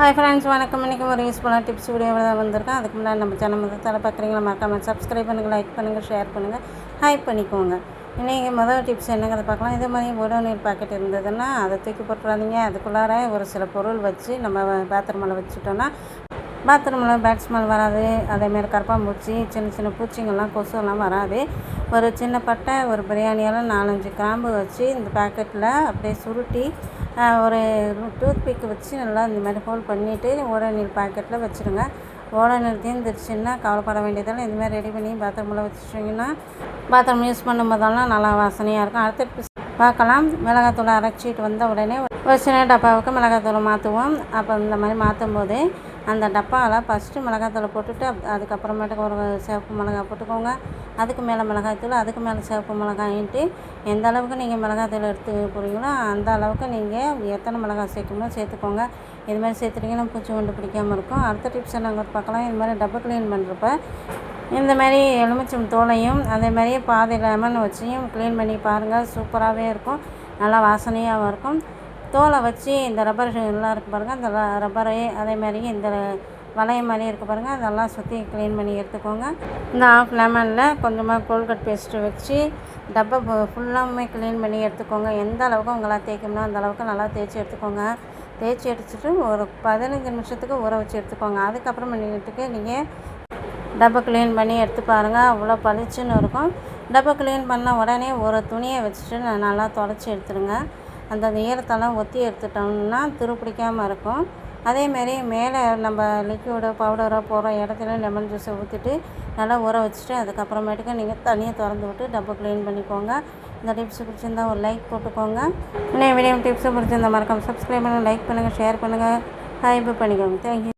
Hi friends வணக்கம். இன்றைக்கி ஒரு யூஸ்ஃபுல்லாக டிப்ஸ் வீடியோவில் தான் வந்திருக்கேன். அதுக்கு முன்னாடி நம்ம சேனல் வந்து தலை பார்க்குறீங்களா மறக்காமல் சப்ஸ்கிரைப் பண்ணுங்கள் லைக் பண்ணுங்கள் ஷேர் பண்ணுங்கள் ஹைப் பண்ணிக்கோங்க. இன்றைக்கி முதல் டிப்ஸ் என்னங்கிறத பார்க்கலாம். இதே மாதிரி உடனீர் பாக்கெட் இருந்ததுன்னா அதை தூக்கி போட்டுறாதீங்க. அதுக்குள்ளார ஒரு சில பொருள் வச்சு நம்ம பாத்ரூமில் வச்சுட்டோன்னா பாத்ரூமில் பேட் ஸ்மெல் வராது. அதேமாரி கரப்பாம்பூச்சி சின்ன சின்ன பூச்சிங்கள்லாம் கொசுலாம் வராது. ஒரு சின்ன பட்டை ஒரு பிரியாணியெல்லாம் நாலஞ்சு கிராம்பு வச்சு இந்த பேக்கெட்டில் அப்படியே சுருட்டி ஒரு டூத் பிக்கு வச்சு நல்லா இந்த மாதிரி ஹோல் பண்ணிவிட்டு ஓடநீர் பாக்கெட்டில் வச்சுருங்க. ஓடநீர் தீர்ந்துருச்சுன்னா கவலைப்பட வேண்டியதெல்லாம் இதுமாதிரி ரெடி பண்ணி பாத்ரூமில் வச்சுட்டிங்கன்னா பாத்ரூம் யூஸ் பண்ணும்போதெல்லாம் நல்லா வாசனையாக இருக்கும். அடுத்த பார்க்கலாம். மிளகாத்தூளை அரைச்சிட்டு வந்த உடனே ஒரு சின்ன டப்பாவுக்கு மிளகாத்தூளை மாற்றுவோம். அப்போ இந்த மாதிரி மாற்றும் போது அந்த டப்பாவில் ஃபஸ்ட்டு மிளகாத்தூளை போட்டுட்டு அதுக்கப்புறமேட்டுக்கு ஒரு சிவப்பு மிளகாய் போட்டுக்கோங்க. அதுக்கு மேலே மிளகாய்த்தூள் அதுக்கு மேலே சிவப்பு மிளகாயின்ட்டு எந்த அளவுக்கு நீங்கள் மிளகாத்தூள் எடுத்து போகிறீங்களோ அந்த அளவுக்கு நீங்கள் எத்தனை மிளகாய் சேர்க்கணுமோ சேர்த்துக்கோங்க. இது மாதிரி சேர்த்துட்டிங்கன்னா பூச்சி கொண்டு பிடிக்காமல் இருக்கும். அடுத்த டிப்ஸை நாங்கள் பார்க்கலாம். இது மாதிரி டப்பை க்ளீன் பண்ணுறப்ப இந்த மாதிரி எலுமிச்சம் தோலையும் அதே மாதிரியே பாதி லெமன் வச்சியும் க்ளீன் பண்ணி பாருங்கள் சூப்பராகவே இருக்கும். நல்லா வாசனையாகவும் இருக்கும். தோலை வச்சு இந்த ரப்பர் எல்லாம் இருக்குது பாருங்கள் அந்த ரப்பரை அதே மாதிரி இந்த வளையம் மாதிரி இருக்குது பாருங்கள் அதெல்லாம் சுற்றி க்ளீன் பண்ணி எடுத்துக்கோங்க. இந்த ஆஃப் லெமனில் கொஞ்சமாக கோல்கட் பேஸ்ட்டு வச்சு டப்பை ஃபுல்லாமே க்ளீன் பண்ணி எடுத்துக்கோங்க. எந்த அளவுக்கு உங்களால் தேய்க்கணுமோ அந்த அளவுக்கு நல்லா தேய்ச்சி எடுத்துக்கோங்க. தேய்ச்சி எடுத்துட்டு ஒரு பதினஞ்சு நிமிஷத்துக்கு ஊற வச்சு எடுத்துக்கோங்க. அதுக்கப்புறம் பண்ணிட்டுக்கு நீங்கள் டப்பை க்ளீன் பண்ணி எடுத்து பாருங்கள் அவ்வளோ பளிச்சுன்னு இருக்கும். டப்பை க்ளீன் பண்ண உடனே ஒரு துணியை வச்சுட்டு நல்லா துடச்சி எடுத்துடுங்க. அந்த ஈரத்தெல்லாம் ஒத்தி எடுத்துட்டோம்னா துருப்பிடிக்காமல் இருக்கும். அதேமாரி மேலே நம்ம லிக்யூடோ பவுடரோ போகிற இடத்துல லெமன் ஜூஸை ஊற்றிட்டு நல்லா ஊற வச்சுட்டு அதுக்கப்புறமேட்டுக்கு நீங்கள் தனியாக திறந்து விட்டு டப்பை க்ளீன் பண்ணிக்கோங்க. இந்த டிப்ஸ் பிடிச்சிருந்தா ஒரு லைக் போட்டுக்கோங்க. இன்னும் வீடியோ டிப்ஸை பிடிச்சிருந்தா மறக்காமல் சப்ஸ்கிரைப் பண்ணுங்கள் லைக் பண்ணுங்கள் ஷேர் பண்ணுங்கள் ஹைப் பண்ணிக்கோங்க. தேங்க்யூ